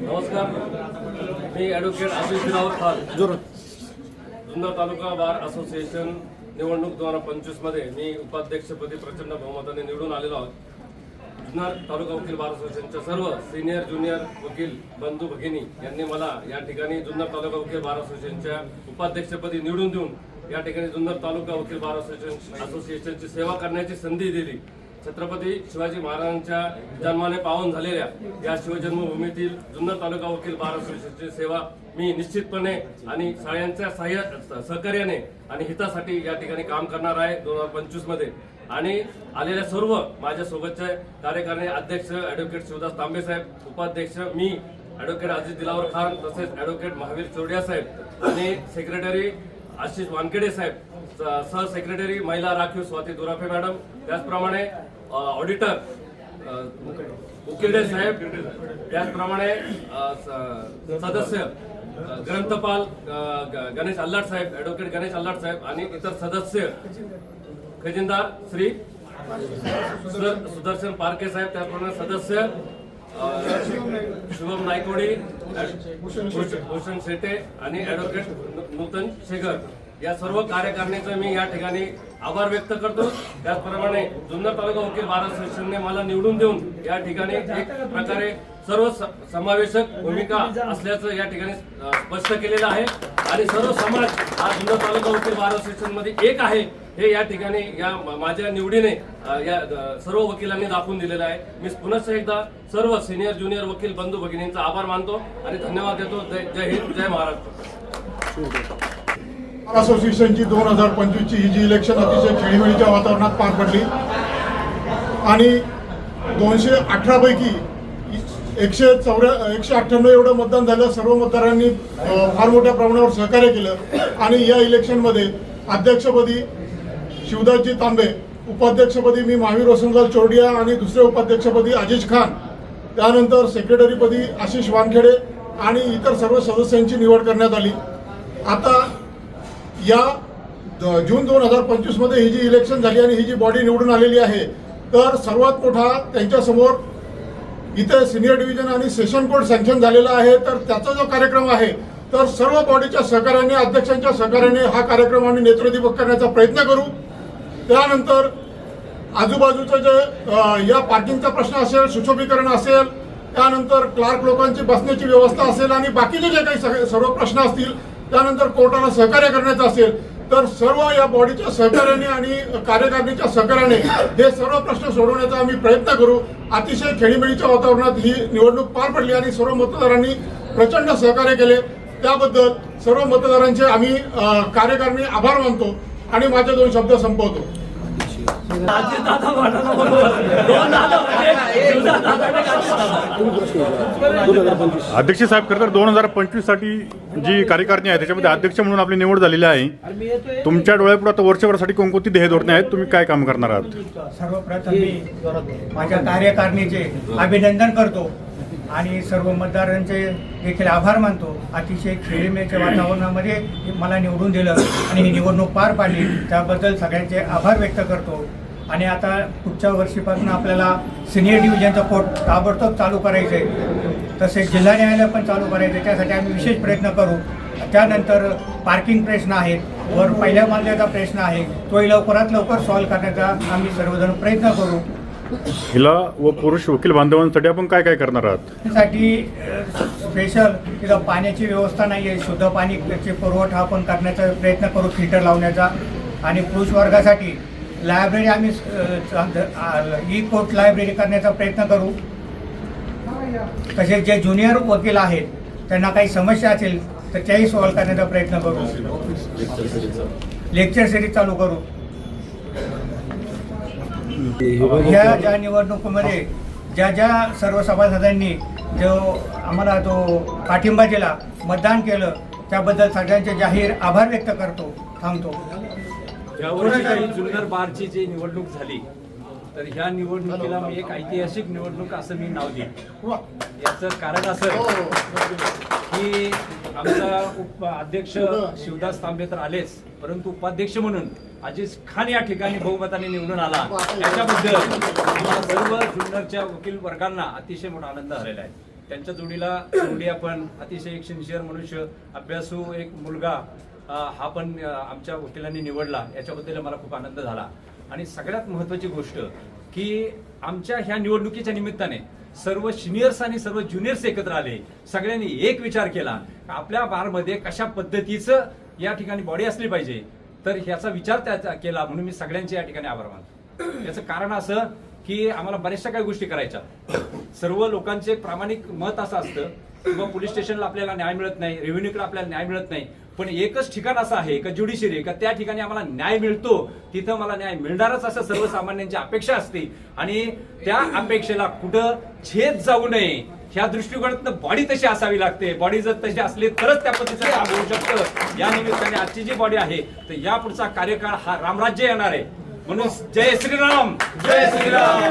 नमस्कार. मी advocate Ashish Raut Khan. Junnar taluka bar association निवडणूक दोन हजार पंचवीसमध्ये मी उपाध्यक्षपदी प्रचंड बहुमताने निवडून आलेलो आहोत. जुन्नर तालुका वकील बार असोसिएशनच्या सर्व सिनियर ज्युनियर वकील बंधू भगिनी यांनी मला या ठिकाणी जुन्नर तालुका वकील बार असोसिएशनच्या उपाध्यक्षपदी निवडून देऊन या ठिकाणी जुन्नर तालुका वकील बार असोसिएशन असोसिएशनची सेवा करण्याची संधी दिली. छत्रपती शिवाजी महाराजांच्या जन्माने पावन झालेल्या या शिवजन्मभूमीतील जुन्नर तालुका वकील बार असोसिएशनची सेवा मी निश्चितपणे आणि सगळ्यांच्या सहाय्य सहकार्याने आणि हितासाठी या ठिकाणी काम करणार आहे दोन हजार पंचवीसमध्ये. आणि आलेल्या सर्व माझ्या सोबतचे कार्यकारिणी अध्यक्ष ऍडव्होकेट शिवदास तांबे साहेब उपाध्यक्ष मी ऍडव्होकेट अजित दिलावर खान तसेच ऍडव्होकेट महावीर चौडिया साहेब आणि सेक्रेटरी आशिष वानखेडे साहेब सह सेक्रेटरी महिला राखीव स्वाती दुराफे मॅडम त्याचप्रमाणे ऑडिटर अ, उकिरडे साहेब त्याचप्रमाणे स- सदस्य ग्रंथपाल ग- गणेश अल्लाट साहेब ऍडव्होकेट गणेश अल्लाट साहेब आणि इतर सदस्य खजिनदार श्री सुदर्शन पारखे साहेब त्याचप्रमाणे सदस्य शुभम नायकोडी भूषण शेटे आणि ऍडव्होकेट नूतन शेगर या सर्व कार्यकारिणीचं मी या ठिकाणी आभार व्यक्त करतो. त्याचप्रमाणे जुन्नर तालुका वकील बार सेशनने मला निवडून देऊन या ठिकाणी एक प्रकारे सर्व स- समावेशक भूमिका असल्याचं या ठिकाणी स्पष्ट केलेलं आहे. आणि सर्व समाज हा जुन्नर तालुका वकील बार सेशनमध्ये एक आहे. हे या ठिकाणी या माझ्या निवडीने या सर्व वकिलांनी दाखवून दिलेलं आहे. मी पुनश्च एकदा सर्व सिनियर ज्युनियर वकील बंधू भगिनींचा आभार मानतो आणि धन्यवाद देतो. जय जय हिंद जय महाराष्ट्र. असोसिएशनची दोन हजार पंचवीसची ही जी इलेक्शन अतिशय खेळीमेळीच्या वातावरणात पार पडली आणि दोनशे अठरापैकी एकशे चौऱ्या एकशे अठ्ठ्याण्णव एवढं मतदान झालं. सर्व मतदारांनी फार मोठ्या प्रमाणावर सहकार्य केलं आणि या इलेक्शनमध्ये अध्यक्षपदी शिवदासजी तांबे उपाध्यक्षपदी मी महावीर वसंतलाल चोरडिया आणि दुसरे उपाध्यक्षपदी अजिज खान त्यानंतर सेक्रेटरीपदी आशिष वानखेडे आणि इतर सर्व सदस्यांची निवड करण्यात आली. आता या द- जून दोन हजार पंचवीसमध्ये ही जी इलेक्शन झाली आणि ही जी बॉडी निवडून आलेली आहे तर सर्वात मोठा त्यांच्यासमोर इथे सिनियर डिव्हिजन आणि सेशन कोर्ट सँक्शन झालेला आहे तर त्याचा जो कार्यक्रम आहे तर सर्व बॉडीच्या सहकार्याने अध्यक्षांच्या सहकार्याने हा कार्यक्रम आम्ही नेत्रदीपक करण्याचा प्रयत्न करू. त्यानंतर आजूबाजूचं जे या पार्किंगचा प्रश्न असेल सुशोभीकरण असेल त्यानंतर क्लार्क लोकांची बसण्याची व्यवस्था असेल आणि बाकीचे जे काही सगळे- सर्व प्रश्न असतील त्यानंतर कोर्टाला सहकार्य करण्याचं असेल तर सर्व या बॉडीच्या सहकार्याने आणि कार्यकारिणीच्या सहकार्याने हे सर्व प्रश्न सोडवण्याचा आम्ही प्रयत्न करू. अतिशय खेळीमेळीच्या वातावरणात ही निवडणूक पार पडली आणि सर्व मतदारांनी प्रचंड सहकार्य केले. त्याबद्दल सर्व मतदारांचे आम्ही कार्यकारिणी आभार मानतो आणि माझे दोन शब्द संपवतो. अध्यक्ष साहेब खरं तर दोन हजार पंचवीससाठी जी कार्यकारिणी आहे त्याच्यामध्ये अध्यक्ष म्हणून आपली निवड झालेली आहे. तुमच्या डोळ्यापुढे आता वर्षभरासाठी कोणकोणती ध्येय धोरणे आहेत? तुम्ही काय काम करणार आहात? सर्वप्रथम मी माझ्या कार्यकारिणीचे अभिनंदन करतो आणि सर्व मतदारांचे देखील आभार मानतो. अतिशय खेळीमेळीच्या वातावरणामध्ये मला निवडून दिलं आणि ही निवडणूक पार पाडली. त्याबद्दल सगळ्यांचे आभार व्यक्त करतो. आणि आता पुढच्या वर्षीपासून आपल्याला सिनियर डिव्हिजनचं कोर्ट ताबडतोब चालू करायचं आहे तसेच जिल्हा न्यायालय पण चालू करायचं आहे त्यासाठी आम्ही विशेष प्रयत्न करू. त्यानंतर पार्किंग प्रश्न आहेत. वर पहिल्या मजल्याचा प्रश्न आहे. तोही लवकरात लवकर सॉल्व्ह करण्याचा आम्ही सर्वजण प्रयत्न करू. हिला व पुरुष वकील बांधवांसाठी आपण काय काय करणार आहात? त्यासाठी स्पेशल तिथं पाण्याची व्यवस्था नाही आहे शुद्ध पाणीचे पुरवठा आपण करण्याचा प्रयत्न करू. फिल्टर लावण्याचा. आणि पुरुष वर्गासाठी लायब्ररी आम्ही ई कोर्ट लायब्ररी करण्याचा प्रयत्न करू. तसेच जे ज्युनियर वकील आहेत त्यांना काही समस्या असेल तर त्याही सॉल्व्ह करण्याचा प्रयत्न करू. लेक्चर सिरीज चालू करू. ह्या ज्या निवडणुकीमध्ये ज्या ज्या सर्व सभासदांनी जो आम्हाला जो पाठिंबा दिला मतदान केलं त्याबद्दल सगळ्यांचे जाहीर आभार व्यक्त करतो थांबतो. यावर्षी जुन्नर बारची जी निवडणूक झाली तर ह्या निवडणुकीला मी एक ऐतिहासिक निवडणूक असं मी नाव देईन. याचं कारण असं की आमचा उप अध्यक्ष शिवदास तांबे तर आलेच परंतु उपाध्यक्ष म्हणून अजिज खान या ठिकाणी बहुमताने निवडून आला. याच्याबद्दल आम्हाला सर्व जुन्नरच्या वकील वर्गांना अतिशय मोठा आनंद झालेला आहे. त्यांच्या जोडीला जोडी आपण अतिशय एक सिन्सिअर मनुष्य अभ्यासू एक मुलगा हा पण आमच्या वकिलांनी निवडला. याच्याबद्दल मला खूप आनंद झाला. आणि सगळ्यात महत्वाची गोष्ट की आमच्या ह्या निवडणुकीच्या निमित्ताने सर्व सिनियर्स आणि सर्व ज्युनियर्स एकत्र आले. सगळ्यांनी एक विचार केला आपल्या बारमध्ये कशा पद्धतीचं या ठिकाणी बॉडी असली पाहिजे? तर ह्याचा विचार त्याचा केला. म्हणून मी सगळ्यांचे या ठिकाणी आभार मानतो. याचं कारण असं की आम्हाला बऱ्याचशा काही गोष्टी करायच्या. सर्व लोकांचे प्रामाणिक मत असं असतं किंवा पोलीस स्टेशनला आपल्याला न्याय मिळत नाही रेव्हेन्यूकडे आपल्याला न्याय मिळत नाही. पण एकच ठिकाण असं आहे का ज्युडिशरी का त्या ठिकाणी आम्हाला न्याय मिळतो. तिथं मला न्याय मिळणारच असं सर्वसामान्यांची अपेक्षा असते. आणि त्या अपेक्षेला कुठं छेद जाऊ नये ह्या दृष्टिकोनातून बॉडी तशी असावी लागते. बॉडी जर तशी असली तरच त्या पद्धतीचं काम होऊ शकतं. या निमित्ताने आजची जी बॉडी आहे तर या पुढचा कार्यकाळ हा रामराज्य येणार आहे. म्हणून जय श्रीराम! जय श्रीराम!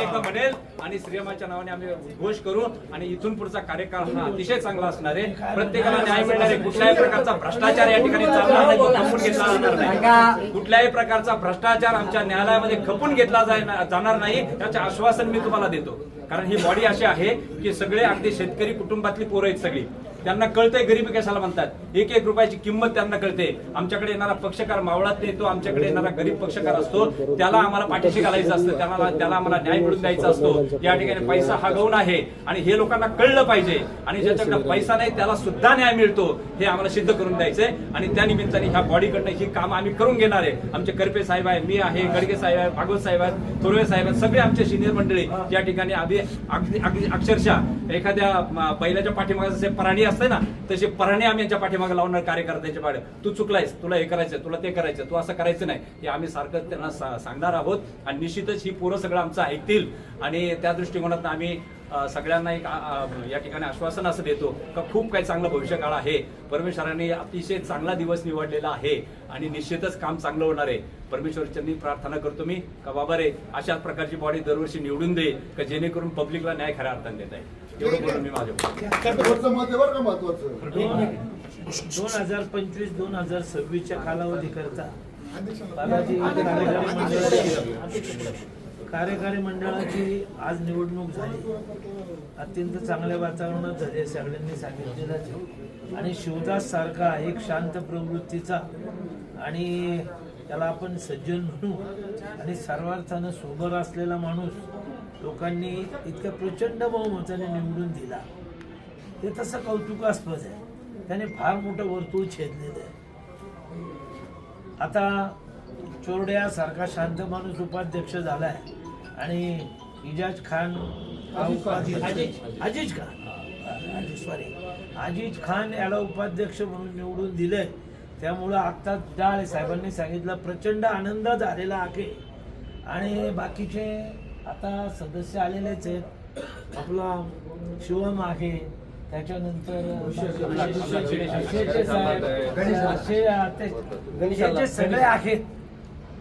एकदा म्हणेल आणि श्रीरामाच्या नावाने आम्ही घोष करू आणि इथून पुढचा कार्यकाळ हा अतिशय चांगला असणार आहे. प्रत्येकाला न्याय मिळणार आहे कुठल्याही प्रकारचा भ्रष्टाचार या ठिकाणी चालणार नाही तो खपून घेतला जाणार नाही. कुठल्याही प्रकारचा भ्रष्टाचार आमच्या न्यायालयामध्ये खपून घेतला जाणार नाही याचे आश्वासन मी तुम्हाला देतो. कारण ही बॉडी अशी आहे की सगळे अगदी शेतकरी कुटुंबातली पोरं आहेत सगळी. त्यांना कळतंय गरिबी कशाला म्हणतात. एक एक रुपयाची किंमत त्यांना कळते. आमच्याकडे येणारा पक्षकार मावळात येतो आमच्याकडे येणारा गरीब पक्षकार असतो. त्याला आम्हाला पाठीशी घालायचं असतं त्याला त्याला आम्हाला न्याय मिळून द्यायचा असतो. या ठिकाणी पैसा हा गौण आहे. आणि हे लोकांना कळलं पाहिजे. आणि ज्याच्याकडे पैसा नाही त्याला सुद्धा न्याय मिळतो हे आम्हाला सिद्ध करून द्यायचंय. आणि त्या निमित्ताने ह्या बॉडीकडनं ही काम आम्ही करून घेणार आहे. आमचे करपे साहेब आहे मी आहे गडगे साहेब आहे भागवत साहेब आहेत थोरवे साहेब आहेत सगळे आमचे सिनियर मंडळी या ठिकाणी अगदी अगदी अक्षरशः एखाद्या बैलाच्या पाठीमागे जसे पराणी असते ना तसे पराणे आम्ही यांच्या पाठीमागे लावणार कार्यकर्त्याच्या पाठे तू चुकलायस तुला हे करायचं तुला ते करायचं तू असं करायचं नाही. हे आम्ही सारखं त्यांना सांगणार आहोत. आणि निश्चितच ही पोरं सगळं आमचं ऐकतील. आणि त्या दृष्टिकोनातून आम्ही सगळ्यांना एक या ठिकाणी आश्वासन असं देतो का खूप काही चांगलं भविष्यकाळ आहे. परमेश्वराने अतिशय चांगला दिवस निवडलेला आहे आणि निश्चितच काम चांगलं होणार आहे. परमेश्वरच्यांनी प्रार्थना करतो मी का बाबा रे अशाच प्रकारची बॉडी दरवर्षी निवडून दे का जेणेकरून पब्लिकला न्याय खऱ्या अर्थाने देता येईल. एवढं बोलून मी माझ्या महत्वाचं मत आहे बरं का महत्वाचं. दोन हजार पंचवीस दोन हजार सव्वीसच्या कालावधी करता कार्यकारी मंडळाची आज निवडणूक झाली. अत्यंत चांगल्या वातावरणात झाली सगळ्यांनी सांगितलेलं आणि शिवदास सारखा एक शांत प्रवृत्तीचा आणि त्याला आपण सज्जन म्हणू. आणि सर्वार्थानं सोबर असलेला माणूस लोकांनी इतक्या प्रचंड बहुमताने निवडून दिला. ते तसं कौतुकास्पद आहे. त्याने फार मोठं वर्तुळ छेदलेलं आहे. आता चोरड्यासारखा शांत माणूस उपाध्यक्ष झाला आहे आणि इजाज खान हा अजिज खान सॉरी अजिज खान याला उपाध्यक्ष म्हणून निवडून दिलंय त्यामुळं आता डाळे साहेबांनी सांगितलं प्रचंड आनंद झालेला आहे आणि बाकीचे आता सदस्य आलेलेच आहेत आपला शिवम आहे त्याच्यानंतर असे हे सगळे आहेत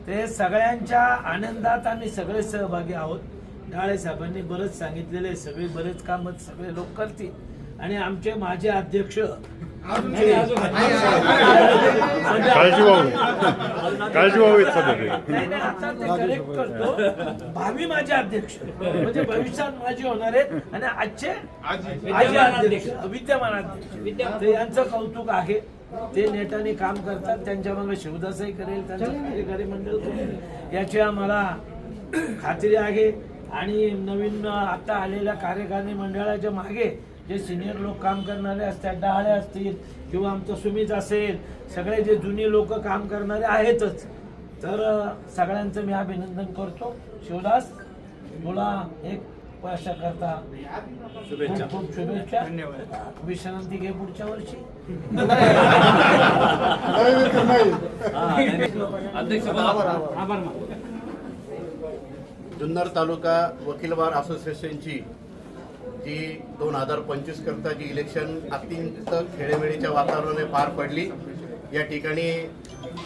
ते सगळ्यांच्या आनंदात आम्ही सगळे सहभागी आहोत. डाळे साहेबांनी बरंच सांगितलेले सगळे बरेच काम सगळे लोक करतील. आणि आमचे माझे अध्यक्ष काळजी व्हावी काळजी सध्या भावी माझे अध्यक्ष. म्हणजे भविष्यात माझे होणार आहेत. आणि आजचे आजी. अध्यक्ष विद्यमान अध्यक्ष. यांचं कौतुक आहे. ते नेटाने काम करतात. त्यांच्या मागे शिवदासही करेल. त्यांचं कार्यकारी मंडळ करेल. याची आम्हाला खात्री आहे. आणि नवीन आता आलेल्या कार्यकारिणी मंडळाच्या मागे जे सिनियर लोक काम करणारे असतात डहाळे असतील किंवा आमचं सुमित असेल सगळे जे जुनी लोक काम करणारे आहेतच. तर सगळ्यांचं मी अभिनंदन करतो. शिवदास तुला एक वर्षाकरता शुभेच्छा. खूप शुभेच्छा. विश्रांती घे पुढच्या वर्षी. अध्यक्ष. जुन्नर तालुका वकील बार असोसिएशनची जी दोन हजार पंचवीस करता जी इलेक्शन अत्यंत खेळेमेळीच्या वातावरणाने पार पडली. या ठिकाणी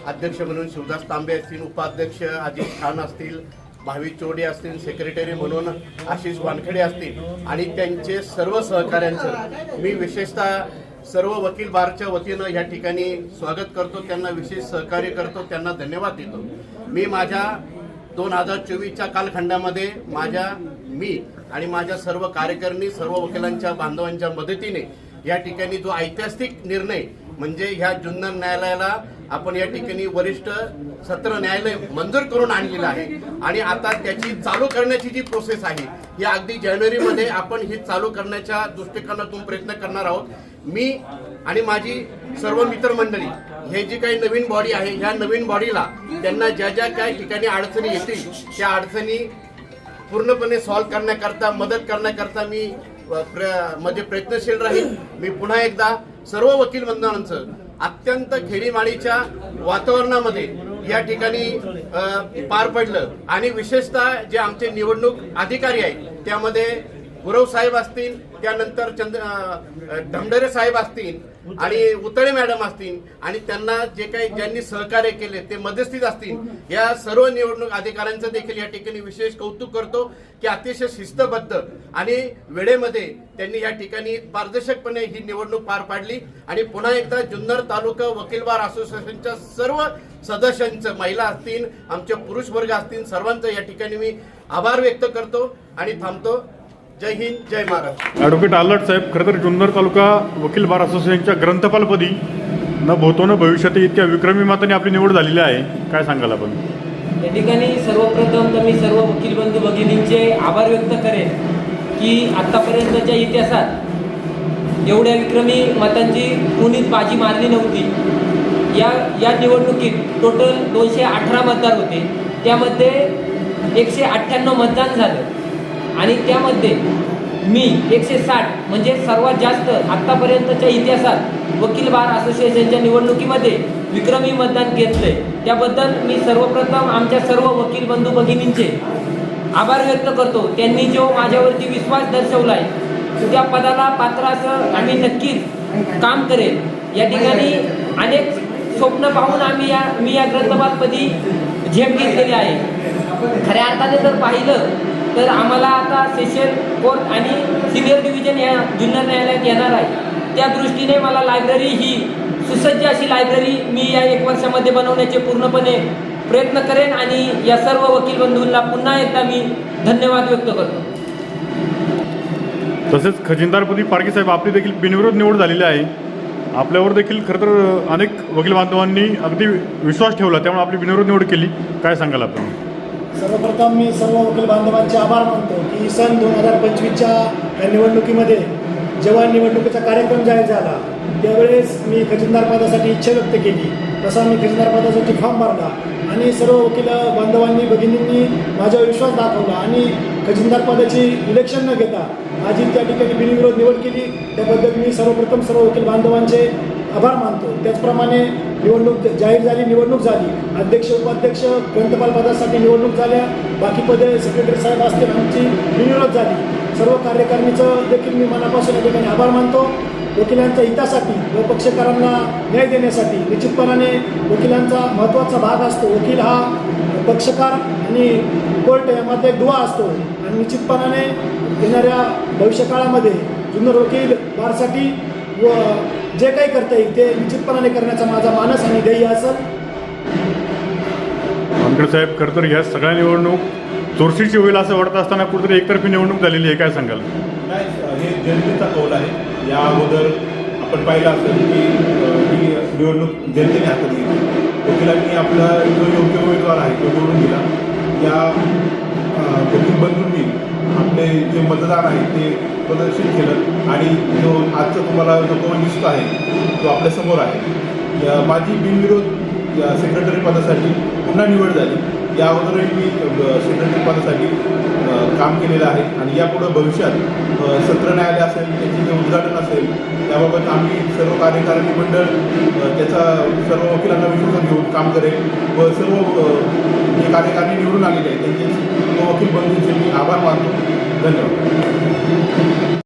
अध्यक्ष म्हणून शिवदास तांबे असतील उपाध्यक्ष अजित खान असतील भावी चोडे असतील सेक्रेटरी म्हणून आशिष वानखेडे असतील आणि त्यांचे सर्व सहकाऱ्यांचं. मी विशेषतः सर्व वकील बारच्या वतीनं या ठिकाणी स्वागत करतो त्यांना विशेष सहकार्य करतो त्यांना धन्यवाद देतो. मी माझ्या दोन हजार चोवीसच्या कालखंडामध्ये माझ्या मी आणि माझ्या सर्व कार्यकर्णी सर्व वकिलांच्या बांधवांच्या मदतीने या ठिकाणी जो ऐतिहासिक निर्णय म्हणजे ह्या जुन्नर न्यायालयाला आपण या ठिकाणी वरिष्ठ सत्र न्यायालय मंजूर करून आणलेलं आहे. आणि आता त्याची चालू करण्याची जी प्रोसेस आहे ही अगदी जानेवारीमध्ये आपण ही चालू करण्याच्या दृष्टिकोनातून प्रयत्न करणार आहोत. मी आणि माझी सर्व मित्रमंडळी हे जी काही नवीन बॉडी आहे ह्या नवीन बॉडीला त्यांना ज्या ज्या काही ठिकाणी अडचणी येतील त्या अडचणी पूर्णपणे सॉल्व्ह करण्याकरता मदत करण्याकरता मी प्र- मध्ये प्रयत्नशील राहील मी पुन्हा एकदा सर्व वकील बंधवांचं अत्यंत खेडीमाडीच्या वातावरणामध्ये या ठिकाणी पार पडलं. आणि विशेषतः जे आमचे निवडणूक अधिकारी आहेत त्यामध्ये गुरव साहेब असतील त्यानंतर चंद्र धमडरे साहेब असतील आणि उतळे मॅडम असतील आणि त्यांना जे काही ज्यांनी सहकार्य केले ते मध्यस्थीत असतील. या सर्व निवडणूक अधिकाऱ्यांचं देखील या ठिकाणी विशेष कौतुक करतो की अतिशय शिस्तबद्ध आणि वेळेमध्ये त्यांनी या ठिकाणी पारदर्शकपणे ही निवडणूक पार पाडली. आणि पुन्हा एकदा जुन्नर तालुका वकील बार असोसिएशनच्या सर्व सदस्यांचं महिला असतील आमचे पुरुष वर्ग असतील सर्वांचं या ठिकाणी मी आभार व्यक्त करतो आणि थांबतो. जय हिंद जय महाराष्ट्र. ॲडव्होकेट आलट साहेब खरं तर जुन्नर तालुका वकील बार असोसिएशनच्या ग्रंथपालपदी न भूतो न भविष्यात इतक्या विक्रमी माताने आपली निवड झालेली आहे. काय सांगाल आपण? या ठिकाणी सर्वप्रथम तर मी सर्व वकील बंधू भगिनींचे आभार व्यक्त करेन की आत्तापर्यंतच्या इतिहासात एवढ्या विक्रमी मतांची कोणीच बाजी मारली नव्हती. या या निवडणुकीत टोटल दोनशे अठरा मतदार होते. त्यामध्ये एकशे अठ्ठ्याण्णव मतदान झालं. आणि त्यामध्ये मी एकशे साठ म्हणजे सर्वात जास्त आत्तापर्यंतच्या इतिहासात वकील बार असोसिएशनच्या निवडणुकीमध्ये विक्रमी मतदान घेतलंय. त्याबद्दल मी सर्वप्रथम आमच्या सर्व वकील बंधू भगिनींचे आभार व्यक्त करतो. त्यांनी जो माझ्यावरती विश्वास दर्शवला आहे त्या पदाला पात्र असं आम्ही नक्कीच काम करेल. या ठिकाणी अनेक स्वप्न पाहून आम्ही या मी या ग्रंथपालपदी झेप घेतलेली आहे. खऱ्या अर्थाने जर पाहिलं तर आम्हाला आता सेशन कोर्ट आणि सिनियर डिव्हिजन या जुन्नर न्यायालयात येणार आहे. त्या दृष्टीने मला लायब्ररी ही सुसज्ज अशी लायब्ररी मी या एक वर्षामध्ये बनवण्याचे पूर्णपणे प्रयत्न करेन आणि या सर्व वकील बंधूंना पुन्हा एकदा मी धन्यवाद व्यक्त करतो. तसेच खजिनदारपदी पारखे साहेब आपली देखील बिनविरोध निवड झालेली आहे. आपल्यावर देखील खरं तर अनेक वकील बांधवांनी अगदी विश्वास ठेवला त्यामुळे आपली बिनविरोध निवड केली. काय सांगाल आपण? सर्वप्रथम मी सर्व वकील बांधवांचे आभार मानतो की सन दोन हजार पंचवीसच्या या निवडणुकीमध्ये जेव्हा निवडणुकीचा कार्यक्रम जाहीर झाला त्यावेळेस मी खजिनदार पदासाठी इच्छा व्यक्त केली. तसा मी खजिनदार पदासाठी फॉर्म भरला आणि सर्व वकील बांधवांनी भगिनींनी माझ्यावर विश्वास दाखवला आणि खजिनदार पदाची इलेक्शन न घेता माझी त्या ठिकाणी बिनविरोध निवड केली. त्याबद्दल मी सर्वप्रथम सर्व वकील बांधवांचे आभार मानतो. त्याचप्रमाणे निवडणूक जाहीर झाली निवडणूक झाली. अध्यक्ष उपाध्यक्ष ग्रंथपाल पदासाठी निवडणूक झाल्या. बाकी पदे सेक्रेटरी साहेब असतील आमची निवडणूक झाली. सर्व कार्यकारिणीचं देखील मी मनापासून या ठिकाणी आभार मानतो. वकिलांच्या हितासाठी व पक्षकारांना न्याय देण्यासाठी निश्चितपणाने वकिलांचा महत्त्वाचा भाग असतो. वकील हा पक्षकार आणि कोर्ट यामध्ये एक दुवा असतो. आणि निश्चितपणाने येणाऱ्या भविष्यकाळामध्ये जुन्नर वकील बारसाठी व जे काही करता येईल ते निश्चितपणाने करण्याचा माझा मानस आणि ध्येय असेल. वानखेडे साहेब खरं तर ह्या सगळ्या निवडणूक चोरशीची होईल असं वाटत असताना कुठेतरी एकतर्फी निवडणूक झालेली आहे काय सांगाल? नाही हे जनतेचा कौल आहे. या अगोदर आपण पाहिलं असेल की ही निवडणूक जनतेने हातात घेतली. वकिलांनी आपला जो योग्य उमेदवार आहे तो निवडून दिला. या वकील बंधूंनी आपले जे मतदार आहे ते प्रदर्शित केलं. आणि जो आजचा तुम्हाला जो कोण दिसतो आहे तो आपल्यासमोर आहे माझी बिनविरोध या सेक्रेटरी पदासाठी पुन्हा निवड झाली. या अगोदरही मी अ, काम केलेलं आहे. आणि यापुढं भविष्यात सत्र न्यायालय असेल त्याचे जे उद्घाटन असेल त्याबाबत आम्ही सर्व कार्यकारिणी मंडळ त्याचा सर्व वकिलांना विश्वासात घेऊन काम करेल व सर्व जे कार्यकारिणी निवडून आलेले आहेत त्यांचे सर्व वकील बंधूंचे मी आभार मानतो. धन्यवाद.